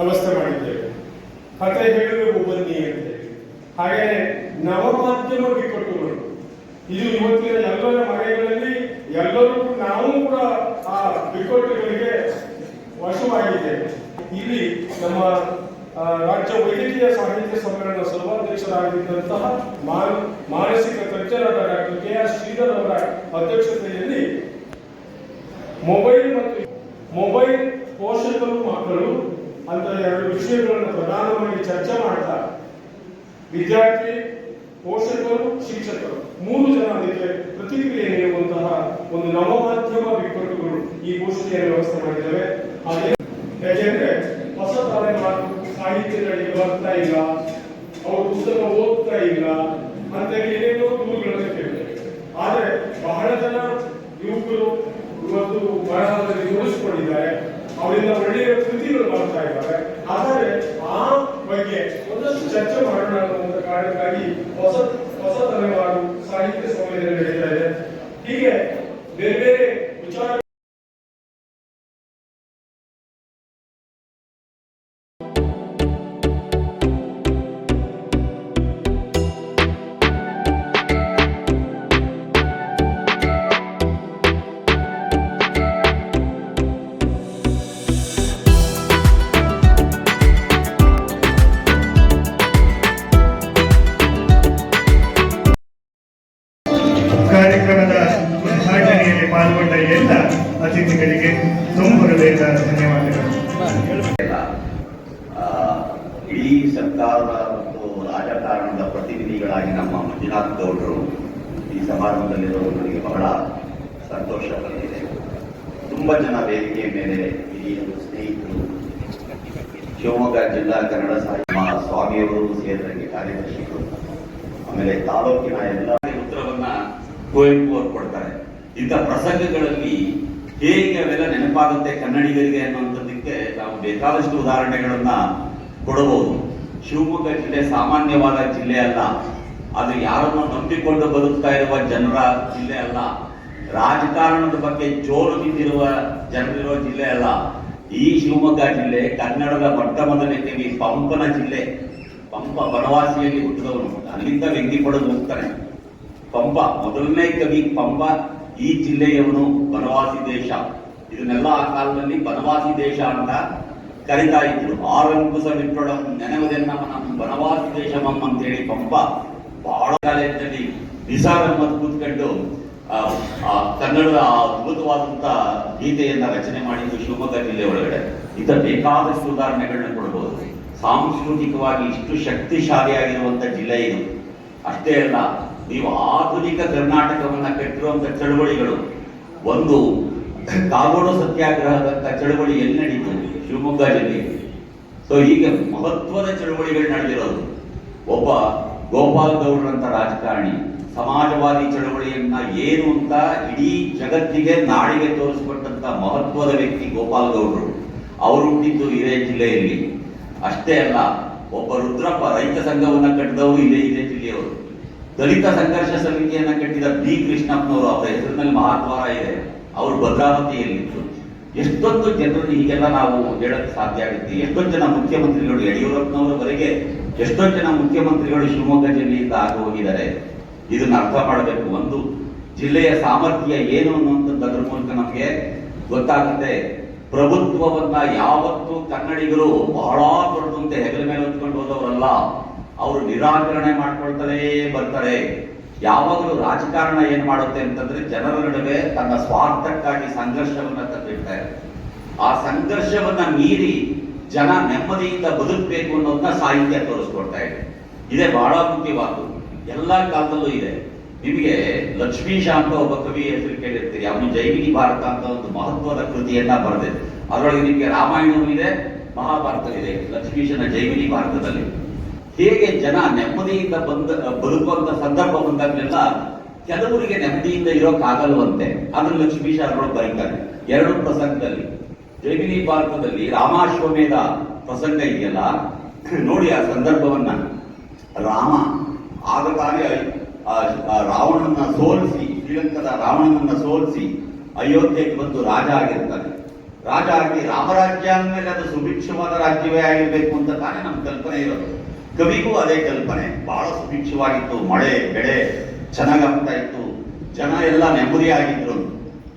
ವ್ಯವಸ್ಥೆ ಮಾಡಿದ್ದೇವೆ. ಕತೆ ಹೇಳಬೇಕು ಬನ್ನಿ ಅಂತ ಹಾಗೆ ಹಾಗೆ ನವಮಾಧ್ಯಮ ಬಿಕ್ಕಟ್ಟುಗಳು. ಇದು ಇವತ್ತಿನ ಎಲ್ಲರ ಮನೆಗಳಲ್ಲಿ ಎಲ್ಲರೂ ನಾವು ಕೂಡ ಆ ಬಿಕ್ಕಟ್ಟುಗಳಿಗೆ ವಶವಾಗಿದ್ದೇವೆ. ಇಲ್ಲಿ ನಮ್ಮ ರಾಜ್ಯ ವೈದ್ಯಕೀಯ ಸಾಹಿತ್ಯ ಸಮ್ಮೇಳನ ಸರ್ವಾಧ್ಯಕ್ಷರಾಗಿದ್ದಂತಹ ಮಾನ- ಮಾನಸಿಕ ತಜ್ಞರಾದ ಡಾಕ್ಟರ್ ಕೆ ಆರ್ ಶ್ರೀಧರ್ ಅವರ ಅಧ್ಯಕ್ಷತೆಯಲ್ಲಿ ಮೊಬೈಲ್ ಮತ್ತು ಮೊಬೈಲ್ ಪೋಷಕರು ಮಕ್ಕಳು ಅಂತ ಎರಡು ವಿಷಯಗಳನ್ನು ಪ್ರಧಾನವಾಗಿ ಚರ್ಚೆ ಮಾಡ್ತಾ ವಿದ್ಯಾರ್ಥಿ, ಪೋಷಕರು, ಶಿಕ್ಷಕರು. ಮೂರು ಜನ ಅದಕ್ಕೆ ಪ್ರತಿಕ್ರಿಯೆ ನೀಡುವಂತಹ ಒಂದು ನವಮಾಧ್ಯಮ ಬಿಕ್ಕಟ್ಟುಗಳು ಈ ಗೋಷ್ಠಿಯನ್ನು ವ್ಯವಸ್ಥೆ ಮಾಡಿದ್ದೇವೆ. ಹಾಗೆ ಯಾಕೆಂದ್ರೆ ಹೊಸ ತಲೆಮಾರು ಸಾಹಿತ್ಯಗಳಿಗೆ ಬರ್ತಾ ಇಲ್ಲ, ಅವರು ಪುಸ್ತಕ ಓದ್ತಾ ಇಲ್ಲ ಅಂತ ಏನೇನೋ ದೂರುಗಳನ್ನು ಕೇಳಿದ್ದೇವೆ ಆದ್ರೆ ಬಹಳ ಜನ ಯುವಕರು ಇವತ್ತು ಬರಹದಲ್ಲಿ ಮಾಡ್ತಾ ಇದ್ದಾರೆ. ಆದರೆ ಆ ಬಗ್ಗೆ ಒಂದಷ್ಟು ಚರ್ಚೆ ಮಾಡೋಣ ಕಾರಣಕ್ಕಾಗಿ ಹೊಸ ಹೊಸ ತಲೆಮಾರು ಸಾಹಿತ್ಯ ಸಮ್ಮೇಳನ ನಡೀತಾ ಇದೆ. ಹೀಗೆ ಬೇರೆ ಬೇರೆ ಇಡೀ ಸರ್ಕಾರದ ಮತ್ತು ರಾಜಕಾರಣದ ಪ್ರತಿನಿಧಿಗಳಾಗಿ ನಮ್ಮ ಮಂಜುನಾಥ್ ಗೌಡರು ಈ ಸಮಾರಂಭದಲ್ಲಿರೋದು ನನಗೆ ಬಹಳ ಸಂತೋಷ ತುಂಬಾ ತುಂಬ ಜನ ವೇದಿಕೆಯ ಮೇಲೆ ಹಿರಿಯರು ಸ್ನೇಹಿತರು ಶಿವಮೊಗ್ಗ ಜಿಲ್ಲಾ ಕನ್ನಡ ಸಾಹಿತ್ಯ ಸ್ವಾಮಿಯವರು ಸೇರಿದಂಗೆ ಕಾರ್ಯದರ್ಶಿಗಳು, ಆಮೇಲೆ ತಾಲೂಕಿನ ಎಲ್ಲ ಉತ್ತರವನ್ನ ಕುವೆಂಪು ಅವರು ಕೊಡ್ತಾರೆ. ಇಂಥ ಪ್ರಸಂಗಗಳಲ್ಲಿ ಹೇಗೆ ಅವೆಲ್ಲ ನೆನಪಾಗುತ್ತೆ ಕನ್ನಡಿಗರಿಗೆ ಅನ್ನುವಂಥದ್ದಕ್ಕೆ ನಾವು ಬೇಕಾದಷ್ಟು ಉದಾಹರಣೆಗಳನ್ನ ಕೊಡಬಹುದು. ಶಿವಮೊಗ್ಗ ಜಿಲ್ಲೆ ಸಾಮಾನ್ಯವಾದ ಜಿಲ್ಲೆ ಅಲ್ಲ. ಅದು ಯಾರನ್ನು ನಂಬಿಕೊಂಡು ಬರುತ್ತಾ ಇರುವ ಜನರ ಜಿಲ್ಲೆ ಅಲ್ಲ. ರಾಜಕಾರಣದ ಬಗ್ಗೆ ಜೋರು ಬಿದ್ದಿರುವ ಜನರಿರುವ ಜಿಲ್ಲೆ ಅಲ್ಲ. ಈ ಶಿವಮೊಗ್ಗ ಜಿಲ್ಲೆ ಕನ್ನಡದ ಮೊಟ್ಟ ಮೊದಲನೇ ಕವಿ ಪಂಪನ ಜಿಲ್ಲೆ. ಪಂಪ ಬನವಾಸಿಯಲ್ಲಿ ಹುಟ್ಟಿದವನು. ಅಲ್ಲಿಂದ ವ್ಯಕ್ತಿ ಪಡೆದು ಹೋಗ್ತಾನೆ. ಪಂಪ, ಮೊದಲನೇ ಕವಿ ಪಂಪ, ಈ ಜಿಲ್ಲೆಯವನು ಬನವಾಸಿ ದೇಶ. ಇದನ್ನೆಲ್ಲ ಆ ಕಾಲದಲ್ಲಿ ಬನವಾಸಿ ದೇಶ ಅಂತ ಕರಿತಾ ಇದ್ರು ಆರಂಕುಸ ಬಿಟ್ಟೊಡಂ ಬನವಾಸ ದೇಶಮಮ್ಮ ಅಂತ ಅಂತೇಳಿ ಪಂಪ ಬಹಳ ಕಾಲದಲ್ಲಿ ನಿಸಾರ್ ಅಹಮದ್ ಕೂತ್ಕೊಂಡು ಕನ್ನಡದ ಆ ಅದ್ಭುತವಾದಂತ ಗೀತೆಯನ್ನ ರಚನೆ ಮಾಡಿದ್ದು ಶಿವಮೊಗ್ಗ ಜಿಲ್ಲೆ ಒಳಗಡೆ. ಇಂಥ ಬೇಕಾದಷ್ಟು ಉದಾಹರಣೆಗಳನ್ನ ಕೊಡಬಹುದು ಸಾಂಸ್ಕೃತಿಕವಾಗಿ ಇಷ್ಟು ಶಕ್ತಿಶಾಲಿಯಾಗಿರುವಂತ ಜಿಲ್ಲೆ ಇದು. ಅಷ್ಟೇ ಅಲ್ಲ, ನೀವು ಆಧುನಿಕ ಕರ್ನಾಟಕವನ್ನ ಕಟ್ಟಿರುವಂತ ಚಳುವಳಿಗಳು, ಒಂದು ಕಾಗೋಡು ಸತ್ಯಾಗ್ರಹದಂತ ಚಳವಳಿ ಎಲ್ಲಿ ನಡೀತು? ಶಿವಮೊಗ್ಗ ಜಿಲ್ಲೆ ಸೊ ಹೀಗೆ ಮಹತ್ವದ ಚಳುವಳಿಗಳು ನಡೆದಿರೋದು. ಒಬ್ಬ ಗೋಪಾಲ್ ಗೌಡ್ರಂತ ರಾಜಕಾರಣಿ ಸಮಾಜವಾದಿ ಚಳವಳಿಯನ್ನ ಏನು ಅಂತ ಇಡೀ ಜಗತ್ತಿಗೆ ನಾಡಿಗೆ ತೋರಿಸಿಕೊಟ್ಟಂತ ಮಹತ್ವದ ವ್ಯಕ್ತಿ ಗೋಪಾಲ್ ಗೌಡ್ರು. ಅವರು ಹುಟ್ಟಿದ್ದು ಇದೇ ಜಿಲ್ಲೆಯಲ್ಲಿ. ಅಷ್ಟೇ ಅಲ್ಲ, ಒಬ್ಬ ರುದ್ರಪ್ಪ ರೈತ ಸಂಘವನ್ನ ಕಟ್ಟಿದವರು ಇದೇ ಇದೇ ಜಿಲ್ಲೆಯವರು. ದಲಿತ ಸಂಘರ್ಷ ಸಮಿತಿಯನ್ನ ಕಟ್ಟಿದ ಬಿ ಕೃಷ್ಣಪ್ಪನವರು, ಅವರ ಹೆಸರಿನಲ್ಲಿ ಮಹಾದ್ವಾರ ಇದೆ. ಅವರು ಭದ್ರಾವತಿಯಲ್ಲಿತ್ತು ಎಷ್ಟೊಂದು ಜನರು ಈಗೆಲ್ಲ ನಾವು ಹೇಳಕ್ ಸಾಧ್ಯ ಆಗುತ್ತೆ ಎಷ್ಟೊಂದು ಜನ ಮುಖ್ಯಮಂತ್ರಿಗಳು ಯಡಿಯೂರಪ್ಪನವರವರೆಗೆ ಎಷ್ಟೊಂದು ಜನ ಮುಖ್ಯಮಂತ್ರಿಗಳು ಶಿವಮೊಗ್ಗ ಜಿಲ್ಲೆಯಿಂದ ಆಗಿ ಹೋಗಿದ್ದಾರೆ. ಇದನ್ನ ಅರ್ಥ ಮಾಡಬೇಕು. ಒಂದು, ಜಿಲ್ಲೆಯ ಸಾಮರ್ಥ್ಯ ಏನು ಅನ್ನುವಂಥದ್ದು ಅದ್ರ ಮೂಲಕ ನಮಗೆ ಗೊತ್ತಾಗುತ್ತೆ. ಪ್ರಭುತ್ವವನ್ನ ಯಾವತ್ತು ಕನ್ನಡಿಗರು ಬಹಳ ದೊಡ್ಡದಂತೆ ಹೆಗಲ ಮೇಲೆ ಹೊತ್ಕೊಂಡು ಹೋದವರಲ್ಲ. ಅವರು ನಿರಾಕರಣೆ ಮಾಡ್ಕೊಳ್ತಾರೆ ಬರ್ತಾರೆ. ಯಾವಾಗಲೂ ರಾಜಕಾರಣ ಏನ್ ಮಾಡುತ್ತೆ ಅಂತಂದ್ರೆ ಜನರ ನಡುವೆ ತನ್ನ ಸ್ವಾರ್ಥಕ್ಕಾಗಿ ಸಂಘರ್ಷವನ್ನ ತಂದಿಡ್ತಾರೆ ಆ ಸಂಘರ್ಷವನ್ನ ಮೀರಿ ಜನ ನೆಮ್ಮದಿಯಿಂದ ಬದುಕಬೇಕು ಅನ್ನೋದನ್ನ ಸಾಹಿತ್ಯ ತೋರಿಸ್ಕೊಡ್ತಾ ಇದೆ. ಇದೇ ಬಹಳ ಮುಖ್ಯವಾದ್ದು ಎಲ್ಲ ಕಾಲದಲ್ಲೂ ಇದೆ. ನಿಮಗೆ ಲಕ್ಷ್ಮೀಶ ಅಂತ ಒಬ್ಬ ಕವಿ ಹೆಸರು ಕೇಳಿರ್ತೀರಿ. ಅವನು ಜೈವಿನಿ ಭಾರತ ಅಂತ ಒಂದು ಮಹತ್ವದ ಕೃತಿಯನ್ನ ಬರೆದಿದೆ. ಅದರೊಳಗೆ ನಿಮಗೆ ರಾಮಾಯಣವೂ ಇದೆ ಮಹಾಭಾರತವಿದೆ ಲಕ್ಷ್ಮೀಶನ ಜೈವಿನಿ ಭಾರತದಲ್ಲಿ. ಹೇಗೆ ಜನ ನೆಮ್ಮದಿಯಿಂದ ಬಂದ, ಬದುಕುವಂತ ಸಂದರ್ಭ ಬಂದಾಗಲೆಲ್ಲ ಕೆಲವರಿಗೆ ನೆಮ್ಮದಿಯಿಂದ ಇರೋಕ್ಕಾಗಲ್ವಂತೆ. ಅದನ್ನು ಲಕ್ಷ್ಮೀ ಅದರೊಳಗೆ ಬರೀತಾರೆ. ಎರಡು ಪ್ರಸಂಗದಲ್ಲಿ, ಜೈಮಿನಿ ಭಾರತದಲ್ಲಿ ರಾಮಾಶ್ವಮೇಧ ಪ್ರಸಂಗ ಇದೆಯಲ್ಲ? ನೋಡಿ ಆ ಸಂದರ್ಭವನ್ನ. ರಾಮ ಆಗ ತಾನೇ ರಾವಣನ ಸೋಲಿಸಿ, ಶ್ರೀಲಂಕಾದ ರಾವಣನನ್ನ ಸೋಲಿಸಿ ಅಯೋಧ್ಯೆಗೆ ಬಂದು ರಾಜ ಆಗಿರ್ತಾನೆ. ರಾಜ ಆಗಿ ರಾಮರಾಜ್ಯ ಅಂದ್ಮೇಲೆ ಅದು ಸುಭಿಕ್ಷವಾದ ರಾಜ್ಯವೇ ಆಗಿರ್ಬೇಕು ಅಂತ ತಾನೇ ನಮ್ಮ ಕಲ್ಪನೆ ಇರೋದು. ಕವಿಗೂ ಅದೇ ಕಲ್ಪನೆ. ಬಹಳ ಸುಭಿಕ್ಷವಾಗಿತ್ತು. ಮಳೆ, ಬೆಳೆ ಚೆನ್ನಾಗಾಗ್ತಾ ಇತ್ತು. ಜನ ಎಲ್ಲ ನೆಮ್ಮದಿಯಾಗಿದ್ರು.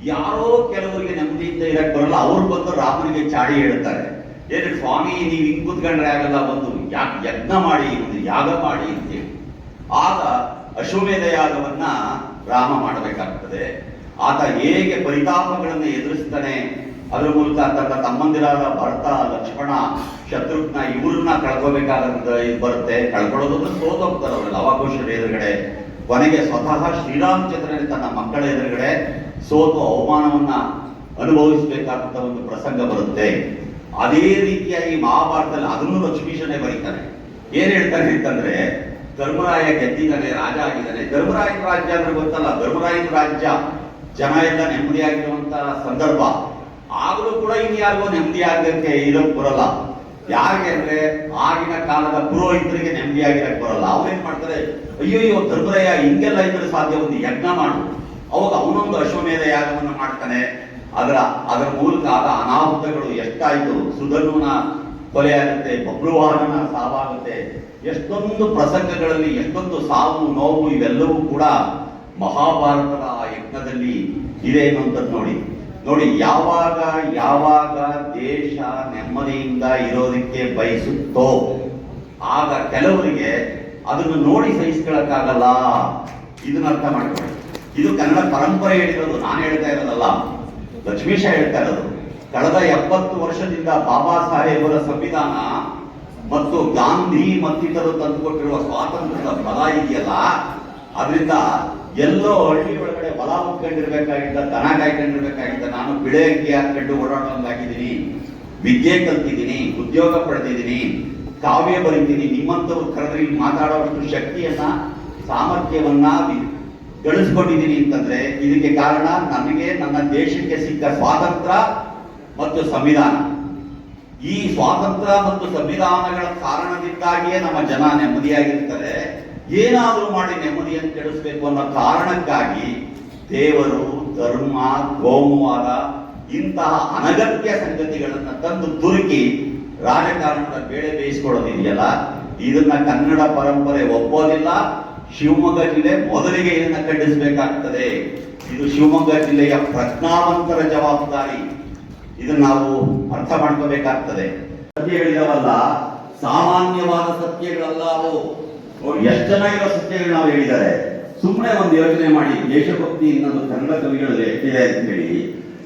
ಯಾರೋ ಕೆಲವರಿಗೆ ನೆಮ್ಮದಿಯಿಂದ ಇರಕ್ ಬರಲ್ಲ. ಅವ್ರು ಬಂದು ರಾಮನಿಗೆ ಚಾಡಿ ಹೇಳ್ತಾರೆ. ಏನು ಸ್ವಾಮಿ, ನೀವು ಹಿಂಗ್ ಕೂತ್ಕೊಂಡ್ರೆ ಆಗಲ್ಲ ಬಂದು. ಯಾಕೆ ಯಜ್ಞ ಮಾಡಿ, ಒಂದು ಯಾಗ ಮಾಡಿ ಅಂತೇಳಿ ಆಗ ಅಶ್ವಮೇಧ ಯಾಗವನ್ನ ರಾಮ ಮಾಡಬೇಕಾಗ್ತದೆ. ಆತ ಹೇಗೆ ಪರಿತಾಪಗಳನ್ನು ಎದುರಿಸ್ತಾನೆ ಅದರ ಮೂಲಕ ತನ್ನ ತಮ್ಮಂದಿರಾದ ಭರತ, ಲಕ್ಷ್ಮಣ, ಶತ್ರುಘ್ನ ಇವ್ರನ್ನ ಕಳ್ಕೋಬೇಕಾದ ಬರುತ್ತೆ. ಕಳ್ಕೊಳ್ಳೋದಂದ್ರೆ ಸೋತೋಗ್ತಾರೆ ಅವರೆಲ್ಲ. ಲವಾಘೋಷರ ಎದುರುಗಡೆ. ಕೊನೆಗೆ ಸ್ವತಃ ಶ್ರೀರಾಮಚಂದ್ರನೇ ತನ್ನ ಮಕ್ಕಳ ಎದುರುಗಡೆ ಸೋತು ಅವಮಾನವನ್ನ ಅನುಭವಿಸಬೇಕಾದಂತ ಒಂದು ಪ್ರಸಂಗ ಬರುತ್ತೆ. ಅದೇ ರೀತಿಯಾಗಿ ಮಹಾಭಾರತದಲ್ಲಿ ಅದನ್ನು ಲಕ್ಷ್ಮೀಶನೇ ಬರೀತಾನೆ. ಏನ್ ಹೇಳ್ತಾನೆ ಅಂತಂದ್ರೆ, ಧರ್ಮರಾಯ ಗೆದ್ದಿದ್ದಾನೆ, ರಾಜ ಆಗಿದ್ದಾನೆ. ಧರ್ಮರಾಯನ ರಾಜ್ಯ ಅಂದ್ರೆ ಗೊತ್ತಲ್ಲ. ಧರ್ಮರಾಯನ ರಾಜ್ಯ ಜನ ಎಲ್ಲ ನೆಮ್ಮದಿಯಾಗಿರುವಂತಹ ಸಂದರ್ಭ. ಆಗಲೂ ಕೂಡ ಇನ್ಯಾರಿಗೋ ನೆಮ್ಮದಿ ಆಗಕ್ಕೆ ಇರಕ್ ಬರಲ್ಲ. ಯಾರಿಗೆ ಅಂದ್ರೆ ಆಗಿನ ಕಾಲದ ಪುರೋಹಿತರಿಗೆ ನೆಮ್ಮದಿಯಾಗಿರಕ್ ಬರಲ್ಲ. ಅವ್ರೇನ್ ಮಾಡ್ತಾರೆ? ಅಯ್ಯಯ್ಯೋ ಧರ್ಮರಯ್ಯ ಹಿಂಗೆಲ್ಲ ಇದ್ರೆ ಸಾಧ್ಯ ಒಂದು ಯಜ್ಞ ಮಾಡು. ಅವಾಗ ಅವನೊಂದು ಅಶ್ವಮೇಧ ಯಾಗವನ್ನು ಮಾಡ್ತಾನೆ. ಅದರ ಅದರ ಮೂಲಕ ಆದ ಅನಾಹುತಗಳು ಎಷ್ಟಾಯ್ತು? ಸುಧನುನ ಕೊಲೆ ಆಗುತ್ತೆ ಬಬ್ರುವಾಹನ ಸಾವಾಗುತ್ತೆ. ಎಷ್ಟೊಂದು ಪ್ರಸಂಗಗಳಲ್ಲಿ, ಎಷ್ಟೊಂದು ಸಾವು, ನೋವು ಇವೆಲ್ಲವೂ ಕೂಡ ಮಹಾಭಾರತದ ಆ ಯಜ್ಞದಲ್ಲಿ ಇದೆ ಅನ್ನುವಂಥದ್ದು ನೋಡಿ. ನೋಡಿ, ಯಾವಾಗ ಯಾವಾಗ ದೇಶ ನೆಮ್ಮದಿಯಿಂದ ಇರೋದಕ್ಕೆ ಬಯಸುತ್ತೋ, ಆಗ ಕೆಲವರಿಗೆ ಅದನ್ನು ನೋಡಿ ಸಹಿಸ್ಕೊಳಕ್ಕಾಗಲ್ಲ ಇದನ್ನ ಅರ್ಥ ಮಾಡ್ಕೊಳ್ಳಿ. ಇದು ಕನ್ನಡ ಪರಂಪರೆ ಹೇಳಿರೋದು. ನಾನು ಹೇಳ್ತಾ ಇರೋದಲ್ಲ. ಲಕ್ಷ್ಮೀಶ ಹೇಳ್ತಾ ಇರೋದು. ಕಳೆದ ಎಪ್ಪತ್ತು ವರ್ಷದಿಂದ ಬಾಬಾ ಸಾಹೇಬರ ಸಂವಿಧಾನ ಮತ್ತು ಗಾಂಧಿ ಮತ್ತಿತರರು ತಂದುಕೊಟ್ಟಿರುವ ಸ್ವಾತಂತ್ರ್ಯದ ಬಲ ಇದೆಯಲ್ಲ. ಅದರಿಂದ ಎಲ್ಲೋ ಹಳ್ಳಿ ಒಳಗಡೆ ಹೊಲ ಉತ್ಕೊಂಡಿರ್ಬೇಕಾಗಿದ್ದ ದನ ಕಾಯ್ಕೊಂಡಿರ್ಬೇಕಾಗಿದ್ದ, ನಾನು ಬಿಳೆ ಅಂಕಿ ಹಾಕೊಂಡು ಓಡಾಡೋಂಗಾಗಿದ್ದೀನಿ ವಿದ್ಯೆ ಕಲ್ತಿದ್ದೀನಿ, ಉದ್ಯೋಗ ಪಡೆದಿದ್ದೀನಿ, ಕಾವ್ಯ ಬರೀತೀನಿ, ನಿಮ್ಮಂಥವ್ರು ಕರೆದ್ರೆ ಇಲ್ಲಿ ಶಕ್ತಿಯನ್ನ, ಸಾಮರ್ಥ್ಯವನ್ನ ಗಳಿಸ್ಕೊಂಡಿದ್ದೀನಿ ಅಂತಂದ್ರೆ ಇದಕ್ಕೆ ಕಾರಣ ನನಗೆ ನನ್ನ ದೇಶಕ್ಕೆ ಸಿಕ್ಕ ಸ್ವಾತಂತ್ರ್ಯ ಮತ್ತು ಸಂವಿಧಾನ. ಈ ಸ್ವಾತಂತ್ರ್ಯ ಮತ್ತು ಸಂವಿಧಾನಗಳ ಕಾರಣದಿಂದಾಗಿಯೇ ನಮ್ಮ ಜನ ನೆಮ್ಮದಿಯಾಗಿರ್ತಾರೆ ಏನಾದರೂ ಮಾಡಿ ನೆಮ್ಮದಿಯನ್ನು ಕೆಡಿಸ್ಬೇಕು ಅನ್ನೋ ಕಾರಣಕ್ಕಾಗಿ ದೇವರು ಧರ್ಮ ಗೋಮುವಾದ ಇಂತಹ ಅನಗತ್ಯ ಸಂಗತಿಗಳನ್ನ ತಂದು ತುರುಕಿ ರಾಜಕಾರಣದ ಬೇಳೆ ಬೇಯಿಸ್ಕೊಳ್ಳೋದಿದೆಯಲ್ಲ? ಇದನ್ನ ಕನ್ನಡ ಪರಂಪರೆ ಒಪ್ಪೋದಿಲ್ಲ. ಶಿವಮೊಗ್ಗ ಜಿಲ್ಲೆ ಮೊದಲಿಗೆ ಇದನ್ನ ಖಂಡಿಸಬೇಕಾಗ್ತದೆ. ಇದು ಶಿವಮೊಗ್ಗ ಜಿಲ್ಲೆಯ ಪ್ರಜ್ಞಾವಂತರ ಜವಾಬ್ದಾರಿ. ಇದನ್ನ ನಾವು ಅರ್ಥ ಮಾಡ್ಕೋಬೇಕಾಗ್ತದೆ. ಸತ್ಯಗಳಿದಾವಲ್ಲ ಸಾಮಾನ್ಯವಾದ ಸತ್ಯಗಳಲ್ಲ ಅವ್ರು ಎಷ್ಟು ಚೆನ್ನಾಗಿರೋ ಸತ್ಯಗಳು ನಾವು ಹೇಳಿದ್ದಾರೆ. ಸುಮ್ಮನೆ ಒಂದು ಯೋಚನೆ ಮಾಡಿ ದೇಶಭಕ್ತಿ ಇನ್ನೊಂದು ಕನ್ನಡ ಕವಿಗಳು ಎಷ್ಟಿದೆ ಅಂತ ಹೇಳಿ,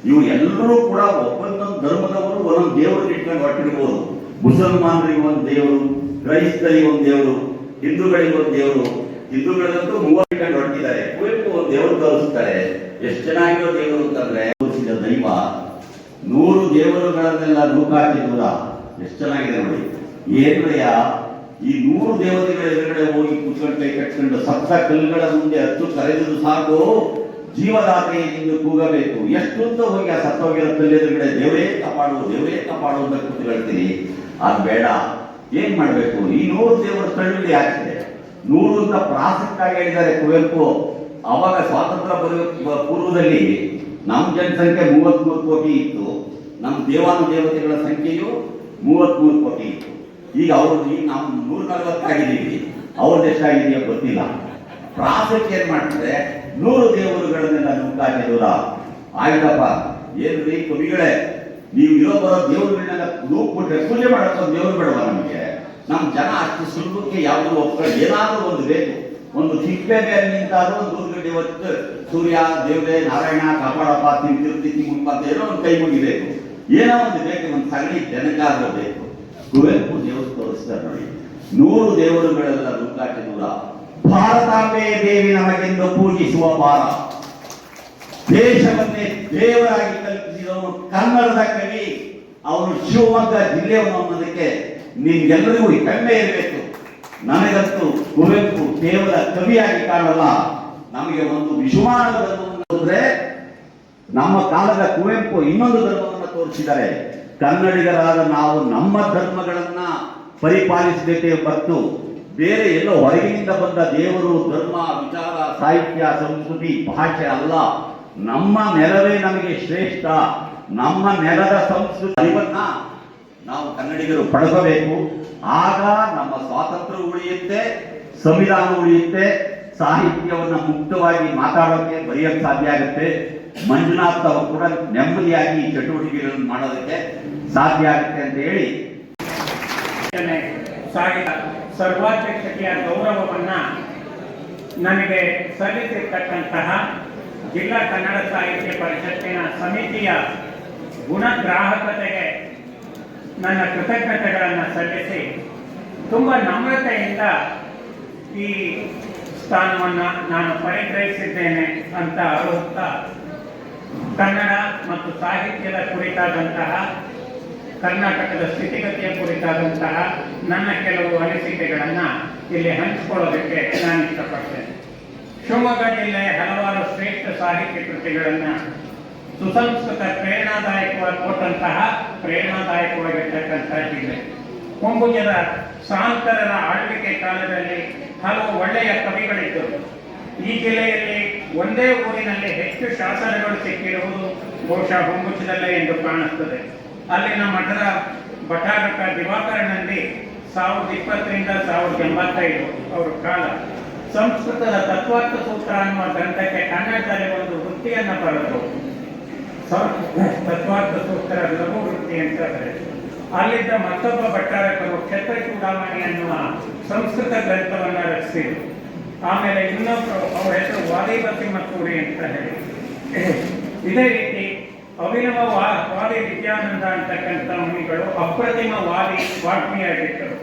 ಇವ್ರು ಎಲ್ಲರೂ ಕೂಡ ಒಬ್ಬೊಂದೊಂದು ಧರ್ಮದವರು ಒಂದೊಂದು ದೇವರು ಇಟ್ಕೊಂಡು ಹೊರಟಿರ್ಬೋದು. ಮುಸಲ್ಮಾನರಿಗೆ ಒಂದು ದೇವರು, ಕ್ರೈಸ್ತರಿಗೆ ಒಂದು ದೇವರು, ಹಿಂದೂಗಳಿಗೆ ಒಂದು ದೇವರು, ಹಿಂದೂಗಳಂತೂ ಮೂವರು ಇಟ್ಕೊಂಡು ಹೊರಟಿದ್ದಾರೆ. ಕುವೆಂಪು ಒಂದು ದೇವರು ತೋರಿಸ್ತಾರೆ. ಎಷ್ಟು ಚೆನ್ನಾಗಿರೋ ದೇವರು ಅಂತಂದ್ರೆ ತೋರಿಸಿದ ದೈವ, ನೂರು ದೇವರುಗಳನ್ನೆಲ್ಲ ನೂಕಾಕಿ ದೂರ ಎಷ್ಟು ಚೆನ್ನಾಗಿದೆ ನೋಡಿ. ಏನ್ರಯ್ಯ ಈ ನೂರು ದೇವತೆಗಳ ಎದುರುಗಡೆ ಹೋಗಿ ಕುತ್ಕೊಂಡು ಕಟ್ಕೊಂಡು ಸಪ್ತ ಕಲ್ಲುಗಳ ಮುಂದೆ ಹತ್ತು ಕರೆದು ಸಾಕು. ಜೀವದಾತೆ ಎಂದು ಕೂಗಬೇಕು. ಎಷ್ಟು ಹೋಗಿ ಆ ಸತ್ತೋಗಿರೋ ಕಲ್ಲು ಎದುರುಗಡೆ ದೇವರೇ ಕಾಪಾಡು ದೇವರೇ ಕಾಪಾಡು ಅಂತ ಕೂತ್ಕೊಳ್ತೀನಿ. ಅದು ಬೇಡ. ಏನ್ ಮಾಡ್ಬೇಕು? ಈ ನೂರು ದೇವರ ತಳ್ಳಿ ಹಾಕಿದೆ ನೂರು ಅಂತ ಪ್ರಾಸಕ್ಕಾಗಿ ಹೇಳಿದ್ದಾರೆ ಕುವೆಂಪು. ಅವಾಗ ಸ್ವಾತಂತ್ರ್ಯ ಬರುವ ಪೂರ್ವದಲ್ಲಿ ನಮ್ಮ ಜನಸಂಖ್ಯೆ ಮೂವತ್ಮೂರು ಕೋಟಿ ಇತ್ತು. ನಮ್ಮ ದೇವಾನು ದೇವತೆಗಳ ಸಂಖ್ಯೆಯು ಮೂವತ್ಮೂರು ಕೋಟಿ ಇತ್ತು. ಈಗ ಅವರು ಈಗ ನಾವು ನೂರ ನಲವತ್ತಾಗಿದ್ದೀವಿ. ಅವ್ರದ್ದು ಎಷ್ಟಾಗಿದೆಯೋ ಗೊತ್ತಿಲ್ಲ. ಪ್ರಾಸಕ್ಕೆ ಏನ್ ಮಾಡ್ತಾರೆ ನೂರು ದೇವರುಗಳನ್ನೆಲ್ಲ ನೂಕಾಕಿದವರ ಆಯ್ತಪ್ಪ. ಏನ್ರಿ ಕವಿಗಳೇ, ನೀವು ಇರೋ ಬರೋ ದೇವರುಗಳನ್ನೆಲ್ಲ ನೂಕ್ಬಿಟ್ರೆ ಪೂಜೆ ಮಾಡೋ ದೇವರು ಬೇಡವಾ ನಮಗೆ? ನಮ್ಮ ಜನ ಅಷ್ಟು ಸುಲಭಕ್ಕೆ ಯಾವುದು ಒಪ್ಕೊಂಡು ಏನಾದರೂ ಒಂದು ಬೇಕು. ಒಂದು ಸಿಪ್ಪೆ ಮೇಲೆ ನಿಂತಾದ್ರೂ ಒಂದು ಊರುಗಡ್ಡೆ ಹೊತ್ತು ಸೂರ್ಯ, ದೇವ್ರೆ, ನಾರಾಯಣ, ಕಾಪಾಡಪ್ಪ ತಿಂತಿರ್ತಿ ತಿಮ್ಮಪ್ಪ ಅಂತ ಏನೋ ಒಂದು ಕೈ ಮುಗಿಬೇಕು. ಏನೋ ಒಂದು ಬೇಕು, ಒಂದು ಸಗಣಿ ಜನಕಾದ್ರೂ ಬೇಕು. ಕುವೆಂಪು ದೇವರು ತೋರಿಸಿದ ನೋಡಿ. ನೂರು ದೇವರುಗಳೆಲ್ಲ ರುಂಗಾಟಿ ದೂರ ಭಾರತಾಂಬೆ ದೇವಿ ನಮಗೆಂದು ಪೂಜಿಸುವ ಭಾರ. ದೇಶವನ್ನೇ ದೇವರಾಗಿ ಕಲ್ಪಿಸಿದವನು ಕನ್ನಡದ ಕವಿ. ಅವನು ಶಿವಮೊಗ್ಗ ಜಿಲ್ಲೆಯವನು ಅನ್ನೋದಕ್ಕೆ ನಿಮ್ಗೆಲ್ಲರಿಗೂ ಹೆಮ್ಮೆ ಇರಬೇಕು. ನನಗಂತೂ ಕುವೆಂಪು ಕೇವಲ ಕವಿಯಾಗಿ ಕಾಣಲ್ಲ. ನಮಗೆ ಒಂದು ವಿಶ್ವಾನ ಧರ್ಮವನ್ನು ನಮ್ಮ ಕಾಲದ ಕುವೆಂಪು ಇನ್ನೊಂದು ಧರ್ಮವನ್ನು ತೋರಿಸಿದ್ದಾರೆ. ಕನ್ನಡಿಗರಾದ ನಾವು ನಮ್ಮ ಧರ್ಮಗಳನ್ನ ಪರಿಪಾಲಿಸಬೇಕೇ ಹೊರತು ಬೇರೆ ಎಲ್ಲೋ ಹೊರಗಿನಿಂದ ಬಂದ ದೇವರು ಧರ್ಮ, ವಿಚಾರ, ಸಾಹಿತ್ಯ, ಸಂಸ್ಕೃತಿ, ಭಾಷೆ ಅಲ್ಲ. ನಮ್ಮ ನೆಲವೇ ನಮಗೆ ಶ್ರೇಷ್ಠ. ನಮ್ಮ ನೆಲದ ಸಂಸ್ಕೃತಿ ಅರಿವನ್ನ ನಾವು ಕನ್ನಡಿಗರು ಪಡೆಸಬೇಕು ಆಗ ನಮ್ಮ ಸ್ವಾತಂತ್ರ್ಯ ಉಳಿಯುತ್ತೆ, ಸಂವಿಧಾನ ಉಳಿಯುತ್ತೆ. ಸಾಹಿತ್ಯವನ್ನ ಮುಕ್ತವಾಗಿ ಮಾತಾಡೋಕೆ ಬರೆಯೋಕೆ ಸಾಧ್ಯ ಆಗುತ್ತೆ. ಮಂಜುನಾಥ್ ಅವರು ಕೂಡ ನೆಮ್ಮದಿಯಾಗಿ ಈ ಚಟುವಟಿಕೆಗಳನ್ನು ಮಾಡೋದಕ್ಕೆ ಸಾಧ್ಯ ಆಗುತ್ತೆ ಅಂತ ಹೇಳಿ. ಸಾಹಿತ್ಯ ಸರ್ವಾಧ್ಯಕ್ಷತೆಯ ಗೌರವವನ್ನ ನನಗೆ ಸಲ್ಲಿಸಿರ್ತಕ್ಕಂತಹ ಜಿಲ್ಲಾ ಕನ್ನಡ ಸಾಹಿತ್ಯ ಪರಿಷತ್ತಿನ ಸಮಿತಿಯ ಗುಣಗ್ರಾಹಕತೆಗೆ ನನ್ನ ಕೃತಜ್ಞತೆಗಳನ್ನು ಸಲ್ಲಿಸಿ ತುಂಬ ನಮ್ರತೆಯಿಂದ ಈ ಸ್ಥಾನವನ್ನು ನಾನು ಪರಿಗ್ರಹಿಸಿದ್ದೇನೆ ಅಂತ ಅಳುತ್ತಾ ಕನ್ನಡ ಮತ್ತು ಸಾಹಿತ್ಯದ ಕುರಿತಾದಂತಹ, ಕರ್ನಾಟಕದ ಸ್ಥಿತಿಗತಿಯ ಕುರಿತಾದಂತಹ ನನ್ನ ಕೆಲವು ಅನಿಸಿಕೆಗಳನ್ನು ಇಲ್ಲಿ ಹಂಚಿಕೊಳ್ಳೋದಕ್ಕೆ ನಾನು ಇಷ್ಟಪಡ್ತೇನೆ. ಶಿವಮೊಗ್ಗ ಜಿಲ್ಲೆ ಹಲವಾರು ಶ್ರೇಷ್ಠ ಸಾಹಿತ್ಯ ಕೃತಿಗಳನ್ನು ಸುಸಂಸ್ಕೃತ ಪ್ರೇರಣಾದಾಯಕವಾಗಿ ಕೊಟ್ಟಂತಹ ಪ್ರೇರಣಾದಾಯಕವಾಗಿರ್ತಕ್ಕಂಥ ಜಿಲ್ಲೆ. ಕೊಂಬುಜದ ಸಾಂತರರ ಆಳ್ವಿಕೆ ಕಾಲದಲ್ಲಿ ಹಲವು ಒಳ್ಳೆಯ ಕವಿಗಳಿದ್ದರು ಈ ಜಿಲ್ಲೆಯಲ್ಲಿ ಒಂದೇ ಊರಿನಲ್ಲಿ ಹೆಚ್ಚು ಶಾಸನಗಳು ಸಿಕ್ಕಿರುವುದು ಬಹುಶಃ ಹೊಂಬುಚ್ಚದಲ್ಲೇ ಎಂದು ಕಾಣುತ್ತದೆ. ಅಲ್ಲಿನ ಮಠದ ಭಟಾರಕ ದಿವಾಕರನಲ್ಲಿ ಸಾವಿರದ ಇಪ್ಪತ್ತರಿಂದ ಸಾವಿರದ ಎಂಬತ್ತೈದು, ಅವರ ಕಾಲ. ಸಂಸ್ಕೃತದ ತತ್ವಾರ್ಥ ಸೂತ್ರ ಅನ್ನುವ ಗ್ರಂಥಕ್ಕೆ ಕನ್ನಡದಲ್ಲಿ ಒಂದು ವೃತ್ತಿಯನ್ನು ಬರೆದರು ತತ್ವಾರ್ಥ ಸೂತ್ರ ಲಘು ವೃತ್ತಿ ಅಂತ ಅಲ್ಲಿದ್ದ ಮತ್ತೊಬ್ಬ ಭಟ್ಟಾರಕರು ಚೂಡಾಮಣಿ ಅನ್ನುವ ಸಂಸ್ಕೃತ ಗ್ರಂಥವನ್ನು ರಚಿಸಿದರು. ಆಮೇಲೆ ಇನ್ನೊಬ್ಬರು ಅವರ ಹೆಸರು ವಾದಿಪತಿ ಸಿಂಹಪೂರಿ ಅಂತ ಹೇಳಿ. ಇದೇ ರೀತಿ ಅಭಿನವ ವಾ ವಾದಿ ವಿದ್ಯಾನಂದ ಅಂತಕ್ಕಂಥ ಮುನಿಗಳು ಅಪ್ರತಿಮ ವಾದಿ ವಾಗ್ಮಿಯಾಗಿದ್ದರು.